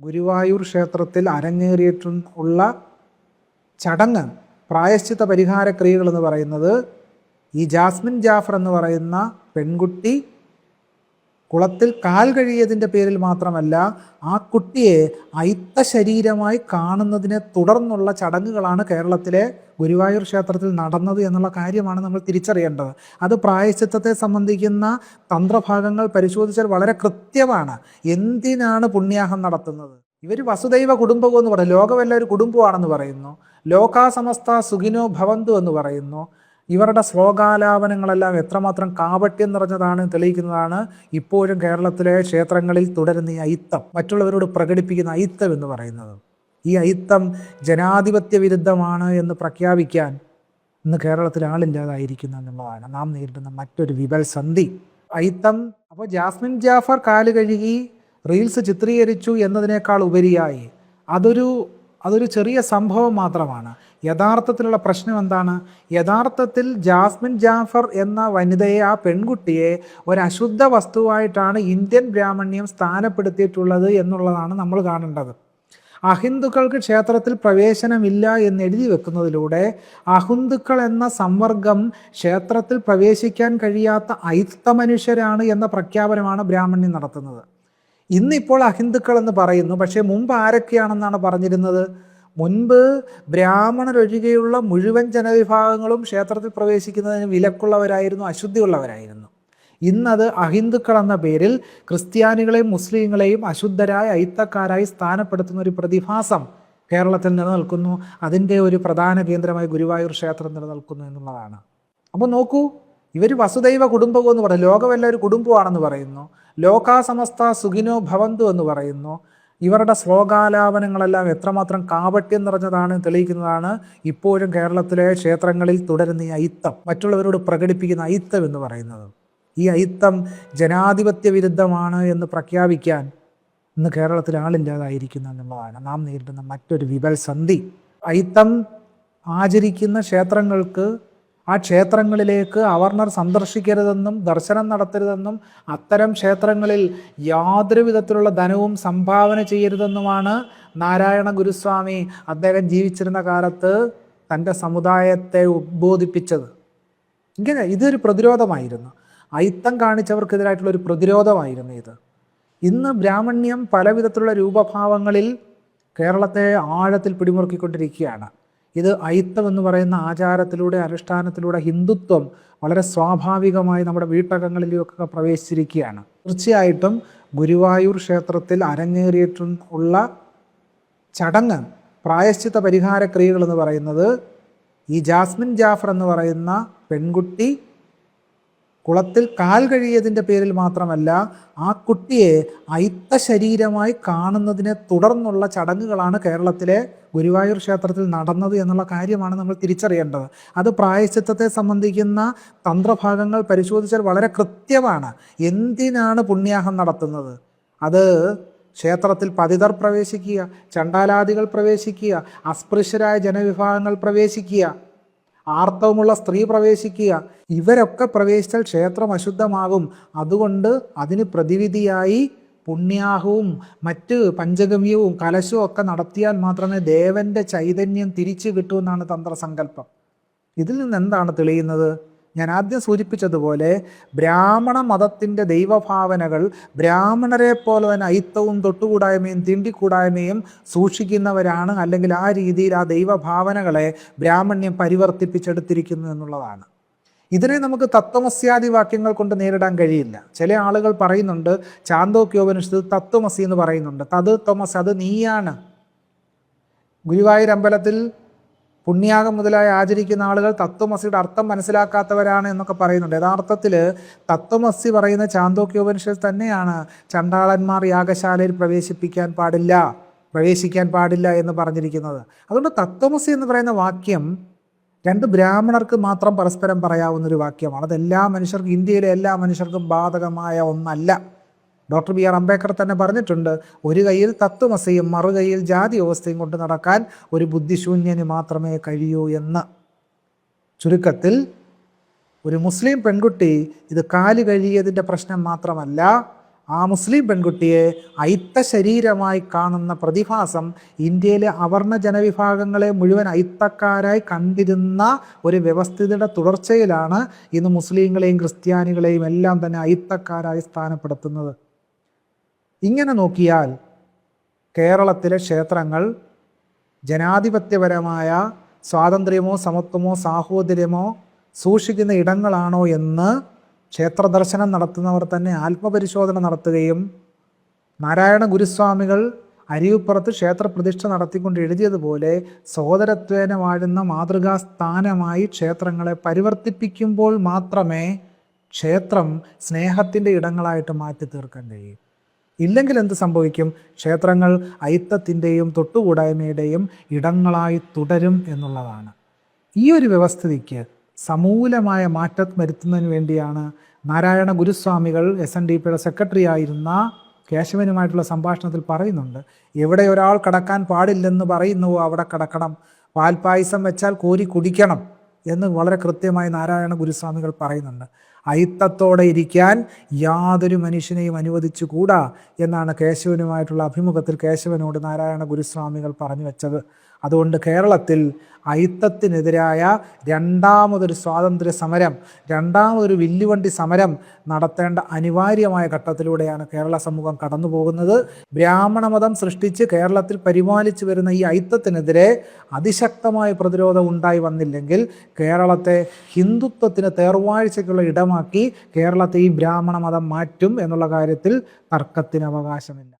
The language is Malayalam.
ഗുരുവായൂർ ക്ഷേത്രത്തിൽ അരങ്ങേറിയിട്ടുള്ള ചടങ്ങ് പ്രായശ്ചിത്ത പരിഹാര ക്രിയകൾ എന്ന് പറയുന്നത് ഈ ജാസ്മിൻ ജാഫർ എന്ന് പറയുന്ന പെൺകുട്ടി കുളത്തിൽ കാൽ കഴിയതിന്റെ പേരിൽ മാത്രമല്ല ആ കുട്ടിയെ അയിത്ത ശരീരമായി കാണുന്നതിനെ തുടർന്നുള്ള ചടങ്ങുകളാണ് കേരളത്തിലെ ഗുരുവായൂർ ക്ഷേത്രത്തിൽ നടന്നത് എന്നുള്ള കാര്യമാണ് നമ്മൾ തിരിച്ചറിയേണ്ടത്. അത് പ്രായശ്ചിത്തത്തെ സംബന്ധിക്കുന്ന തന്ത്രഭാഗങ്ങൾ പരിശോധിച്ചാൽ വളരെ കൃത്യമാണ്. എന്തിനാണ് പുണ്യാഹം നടത്തുന്നത്? ഇവർ വസുദൈവ കുടുംബവും എന്ന് പറയും. ലോകമല്ല ഒരു കുടുംബമാണെന്ന് പറയുന്നു. ലോകാസമസ്ത സുഖിനോ ഭവന്തു എന്ന് പറയുന്നു. ഇവരുടെ ശ്ലോകാലാപനങ്ങളെല്ലാം എത്രമാത്രം കാപട്യം നിറഞ്ഞതാണ് തെളിയിക്കുന്നതാണ് ഇപ്പോഴും കേരളത്തിലെ ക്ഷേത്രങ്ങളിൽ തുടരുന്ന ഈ അയിത്തം മറ്റുള്ളവരോട് പ്രകടിപ്പിക്കുന്ന അയിത്തം എന്ന് പറയുന്നത്. ഈ അയിത്തം ജനാധിപത്യ വിരുദ്ധമാണ് എന്ന് പ്രഖ്യാപിക്കാൻ ഇന്ന് കേരളത്തിൽ ആളില്ലാതായിരിക്കുന്നു എന്നുള്ളതാണ്. നാം നേരിടുന്ന മറ്റൊരു വിപൽ സന്ധി. അയിത്തം അപ്പോൾ ജാസ്മിൻ ജാഫർ കാൽ കഴുകി റീൽസ് ചിത്രീകരിച്ചു എന്നതിനേക്കാൾ ഉപരിയായി അതൊരു അതൊരു ചെറിയ സംഭവം മാത്രമാണ്. യഥാർത്ഥത്തിലുള്ള പ്രശ്നം എന്താണ്? യഥാർത്ഥത്തിൽ ജാസ്മിൻ ജാഫർ എന്ന വനിതയെ ആ പെൺകുട്ടിയെ ഒരു അശുദ്ധ വസ്തുവായിട്ടാണ് ഇന്ത്യൻ ബ്രാഹ്മണ്യം സ്ഥാനപ്പെടുത്തിയിട്ടുള്ളത് എന്നുള്ളതാണ് നമ്മൾ കാണേണ്ടത്. അഹിന്ദുക്കൾക്ക് ക്ഷേത്രത്തിൽ പ്രവേശനമില്ല എന്ന് എഴുതി വെക്കുന്നതിലൂടെ അഹിന്ദുക്കൾ എന്ന സംവർഗം ക്ഷേത്രത്തിൽ പ്രവേശിക്കാൻ കഴിയാത്ത ഐത്ത മനുഷ്യരാണ് എന്ന പ്രഖ്യാപനമാണ് ബ്രാഹ്മണ്യം നടത്തുന്നത്. ഇന്നിപ്പോൾ അഹിന്ദുക്കൾ എന്ന് പറയുന്നു പക്ഷേ മുമ്പ് ആരൊക്കെയാണെന്നാണ് പറഞ്ഞിരുന്നത്? മുൻപ് ബ്രാഹ്മണരൊഴികെയുള്ള മുഴുവൻ ജനവിഭാഗങ്ങളും ക്ഷേത്രത്തിൽ പ്രവേശിക്കുന്നതിന് വിലക്കുള്ളവരായിരുന്നു അശുദ്ധിയുള്ളവരായിരുന്നു. ഇന്നത് അഹിന്ദുക്കൾ എന്ന പേരിൽ ക്രിസ്ത്യാനികളെയും മുസ്ലിങ്ങളെയും അശുദ്ധരായ അയിത്തക്കാരായി സ്ഥാനപ്പെടുത്തുന്ന ഒരു പ്രതിഭാസം കേരളത്തിൽ നിലനിൽക്കുന്നു. അതിന്റെ ഒരു പ്രധാന കേന്ദ്രമായി ഗുരുവായൂർ ക്ഷേത്രം നിലനിൽക്കുന്നു എന്നുള്ളതാണ്. അപ്പോൾ നോക്കൂ ഇവർ വസുദൈവ കുടുംബവും എന്ന് പറയും ലോകമെല്ലാം ഒരു കുടുംബമാണെന്ന് പറയുന്നു. ലോകാസമസ്ത സുഖിനോ ഭവന്തു എന്ന് പറയുന്നു. ഇവരുടെ ശ്ലോകാലാപനങ്ങളെല്ലാം എത്രമാത്രം കാപട്യം നിറഞ്ഞതാണ് തെളിയിക്കുന്നതാണ് ഇപ്പോഴും കേരളത്തിലെ ക്ഷേത്രങ്ങളിൽ തുടരുന്ന ഈ അയിത്തം മറ്റുള്ളവരോട് പ്രകടിപ്പിക്കുന്ന അയിത്തം എന്ന് പറയുന്നത്. ഈ അയിത്തം ജനാധിപത്യ വിരുദ്ധമാണ് എന്ന് പ്രഖ്യാപിക്കാൻ ഇന്ന് കേരളത്തിൽ ആളില്ലാതായിരിക്കുന്നു എന്നുള്ളതാണ്. നാം നേരിടുന്ന മറ്റൊരു വിപൽസന്ധി അയിത്തം ആചരിക്കുന്ന ക്ഷേത്രങ്ങൾക്ക് ആ ക്ഷേത്രങ്ങളിലേക്ക് അവർണർ സന്ദർശിക്കരുതെന്നും ദർശനം നടത്തരുതെന്നും അത്തരം ക്ഷേത്രങ്ങളിൽ യാതൊരു വിധത്തിലുള്ള ധനവും സംഭാവന ചെയ്യരുതെന്നുമാണ് നാരായണ ഗുരുസ്വാമി അദ്ദേഹം ജീവിച്ചിരുന്ന കാലത്ത് തന്റെ സമുദായത്തെ ഉദ്ബോധിപ്പിച്ചത്. ഇങ്ങനെ ഇതൊരു പ്രതിരോധമായിരുന്നു. അയിത്തം കാണിച്ചവർക്കെതിരായിട്ടുള്ള ഒരു പ്രതിരോധമായിരുന്നു ഇത്. ഇന്ന് ബ്രാഹ്മണ്യം പല വിധത്തിലുള്ള രൂപഭാവങ്ങളിൽ കേരളത്തെ ആഴത്തിൽ പിടിമുറുക്കിക്കൊണ്ടിരിക്കുകയാണ്. ഇത് അയിത്തം എന്ന് പറയുന്ന ആചാരത്തിലൂടെ അനുഷ്ഠാനത്തിലൂടെ ഹിന്ദുത്വം വളരെ സ്വാഭാവികമായി നമ്മുടെ വീട്ടകങ്ങളിലൊക്കെ പ്രവേശിച്ചിരിക്കുകയാണ്. തീർച്ചയായിട്ടും ഗുരുവായൂർ ക്ഷേത്രത്തിൽ അരങ്ങേറിയിട്ടുള്ള ചടങ്ങ് പ്രായശ്ചിത്ത പരിഹാര ക്രിയകൾ എന്ന് പറയുന്നത് ഈ ജാസ്മിൻ ജാഫർ എന്ന് പറയുന്ന പെൺകുട്ടി കുളത്തിൽ കാൽ കഴിയതിന്റെ പേരിൽ മാത്രമല്ല ആ കുട്ടിയെ അയിത്ത ശരീരമായി കാണുന്നതിനെ തുടർന്നുള്ള ചടങ്ങുകളാണ് കേരളത്തിലെ ഗുരുവായൂർ ക്ഷേത്രത്തിൽ നടന്നത് എന്നുള്ള കാര്യമാണ് നമ്മൾ തിരിച്ചറിയേണ്ടത്. അത് പ്രായശ്ചിത്തത്തെ സംബന്ധിക്കുന്ന തന്ത്രഭാഗങ്ങൾ പരിശോധിച്ചാൽ വളരെ കൃത്യമാണ്. എന്തിനാണ് പുണ്യാഹം നടത്തുന്നത്? അത് ക്ഷേത്രത്തിൽ പതിതർ പ്രവേശിക്കുക ചണ്ടാലാദികൾ പ്രവേശിക്കുക അസ്പൃശ്യരായ ജനവിഭാഗങ്ങൾ പ്രവേശിക്കുക ആർത്തവമുള്ള സ്ത്രീ പ്രവേശിക്കുക. ഇവരൊക്കെ പ്രവേശിച്ചാൽ ക്ഷേത്രം അശുദ്ധമാകും. അതുകൊണ്ട് അതിന് പ്രതിവിധിയായി പുണ്യാഹവും മറ്റ് പഞ്ചഗമ്യവും കലശവും ഒക്കെ നടത്തിയാൽ മാത്രമേ ദേവന്റെ ചൈതന്യം തിരിച്ചു കിട്ടൂ എന്നാണ് തന്ത്രസങ്കല്പം. ഇതിൽ നിന്ന് എന്താണ് തെളിയുന്നത്? ഞാൻ ആദ്യം സൂചിപ്പിച്ചതുപോലെ ബ്രാഹ്മണ മതത്തിന്റെ ദൈവഭാവനകൾ ബ്രാഹ്മണരെ പോലെ തന്നെ അയിത്തവും തൊട്ടുകൂടായ്മയും തിണ്ടിക്കൂടായ്മയും സൂക്ഷിക്കുന്നവരാണ് അല്ലെങ്കിൽ ആ രീതിയിൽ ആ ദൈവഭാവനകളെ ബ്രാഹ്മണ്യം പരിവർത്തിപ്പിച്ചെടുത്തിരിക്കുന്നു എന്നുള്ളതാണ്. ഇതിനെ നമുക്ക് തത്വമസ്യാദി വാക്യങ്ങൾ കൊണ്ട് നേരിടാൻ കഴിയില്ല. ചില ആളുകൾ പറയുന്നുണ്ട് ചാന്തോക്യോപനിഷത്ത് തത്വമസി എന്ന് പറയുന്നുണ്ട്. തത് തോമസ് അത് നീയാണ്. ഗുരുവായൂർ അമ്പലത്തിൽ പുണ്യാകം മുതലായി ആചരിക്കുന്ന ആളുകൾ തത്വമസിയുടെ അർത്ഥം മനസ്സിലാക്കാത്തവരാണ് എന്നൊക്കെ പറയുന്നുണ്ട്. യഥാർത്ഥത്തിൽ തത്വമസി പറയുന്ന ചാന്തോക്യോപനിഷത്ത് തന്നെയാണ് ചണ്ടാളന്മാർ യാഗശാലയിൽ പ്രവേശിപ്പിക്കാൻ പാടില്ല പ്രവേശിക്കാൻ പാടില്ല എന്ന് പറഞ്ഞിരിക്കുന്നത്. അതുകൊണ്ട് തത്വമസി എന്ന് പറയുന്ന വാക്യം രണ്ട് ബ്രാഹ്മണർക്ക് മാത്രം പരസ്പരം പറയാവുന്ന ഒരു വാക്യമാണ്. അത് എല്ലാ മനുഷ്യർക്കും ഇന്ത്യയിലെ എല്ലാ മനുഷ്യർക്കും ബാധകമായ ഒന്നല്ല. ഡോക്ടർ ബി ആർ അംബേദ്കർ തന്നെ പറഞ്ഞിട്ടുണ്ട് ഒരു കയ്യിൽ തത്വമസയും മറുകൈയിൽ ജാതി വ്യവസ്ഥയും കൊണ്ട് നടക്കാൻ ഒരു ബുദ്ധിശൂന്യന് മാത്രമേ കഴിയൂ എന്ന്. ചുരുക്കത്തിൽ ഒരു മുസ്ലിം പെൺകുട്ടി ഇത് കാൽ കഴിയതിന്റെ പ്രശ്നം മാത്രമല്ല ആ മുസ്ലിം പെൺകുട്ടിയെ അയിത്ത ശരീരമായി കാണുന്ന പ്രതിഭാസം ഇന്ത്യയിലെ അവർണ ജനവിഭാഗങ്ങളെ മുഴുവൻ അയിത്തക്കാരായി കണ്ടിരുന്ന ഒരു വ്യവസ്ഥിതിയുടെ തുടർച്ചയിലാണ് ഇന്ന് മുസ്ലിങ്ങളെയും ക്രിസ്ത്യാനികളെയും എല്ലാം തന്നെ അയിത്തക്കാരായി സ്ഥാനപ്പെടുത്തുന്നത്. ഇങ്ങനെ നോക്കിയാൽ കേരളത്തിലെ ക്ഷേത്രങ്ങൾ ജനാധിപത്യപരമായ സ്വാതന്ത്ര്യമോ സമത്വമോ സാഹോദര്യമോ സൂക്ഷിക്കുന്ന ഇടങ്ങളാണോ എന്ന് ക്ഷേത്രദർശനം നടത്തുന്നവർ തന്നെ ആത്മപരിശോധന നടത്തുകയും നാരായണ ഗുരുസ്വാമികൾ അരിയുപ്പുറത്ത് ക്ഷേത്രപ്രതിഷ്ഠ നടത്തിക്കൊണ്ട് എഴുതിയതുപോലെ സഹോദരത്വേന വാഴുന്ന മാതൃകാ സ്ഥാനമായി ക്ഷേത്രങ്ങളെ പരിവർത്തിപ്പിക്കുമ്പോൾ മാത്രമേ ക്ഷേത്രം സ്നേഹത്തിന്റെ ഇടങ്ങളായിട്ട് മാറ്റി തീർക്കാൻ കഴിയും. ഇല്ലെങ്കിൽ എന്ത് സംഭവിക്കും? ക്ഷേത്രങ്ങൾ അയിത്തത്തിന്റെയും തൊട്ടുകൂടായ്മയുടെയും ഇടങ്ങളായി തുടരും എന്നുള്ളതാണ്. ഈ ഒരു വ്യവസ്ഥിതിക്ക് സമൂലമായ മാറ്റം വരുത്തുന്നതിന് വേണ്ടിയാണ് നാരായണ ഗുരുസ്വാമികൾ എസ് എൻ ഡി പിയുടെ സെക്രട്ടറി ആയിരുന്ന കേശവനുമായിട്ടുള്ള സംഭാഷണത്തിൽ പറയുന്നുണ്ട്. എവിടെ ഒരാൾ കടക്കാൻ പാടില്ലെന്ന് പറയുന്നുവോ അവിടെ കടക്കണം. പാൽപായസം വെച്ചാൽ കോരി കുടിക്കണം എന്ന് വളരെ കൃത്യമായി നാരായണ ഗുരുസ്വാമികൾ പറയുന്നുണ്ട്. അയിത്തത്തോടെ ഇരിക്കാൻ യാതൊരു മനുഷ്യനെയും അനുവദിച്ചുകൂടാ എന്നാണ് കേശവനുമായിട്ടുള്ള അഭിമുഖത്തിൽ കേശവനോട് നാരായണ ഗുരുസ്വാമികൾ പറഞ്ഞു വെച്ചത്. അതുകൊണ്ട് കേരളത്തിൽ അയിത്തത്തിനെതിരായ രണ്ടാമതൊരു സ്വാതന്ത്ര്യ സമരം രണ്ടാമതൊരു വില്ലുവണ്ടി സമരം നടത്തേണ്ട അനിവാര്യമായ ഘട്ടത്തിലൂടെയാണ് കേരള സമൂഹം കടന്നു പോകുന്നത്. ബ്രാഹ്മണ മതം സൃഷ്ടിച്ച് കേരളത്തിൽ പരിപാലിച്ചു വരുന്ന ഈ അയിത്തത്തിനെതിരെ അതിശക്തമായ പ്രതിരോധം ഉണ്ടായി വന്നില്ലെങ്കിൽ കേരളത്തെ ഹിന്ദുത്വത്തിന് തേർവാഴ്ചയ്ക്കുള്ള ഇടമാക്കി കേരളത്തെ ഈ ബ്രാഹ്മണ മതം മാറ്റും എന്നുള്ള കാര്യത്തിൽ തർക്കത്തിന് അവകാശമില്ല.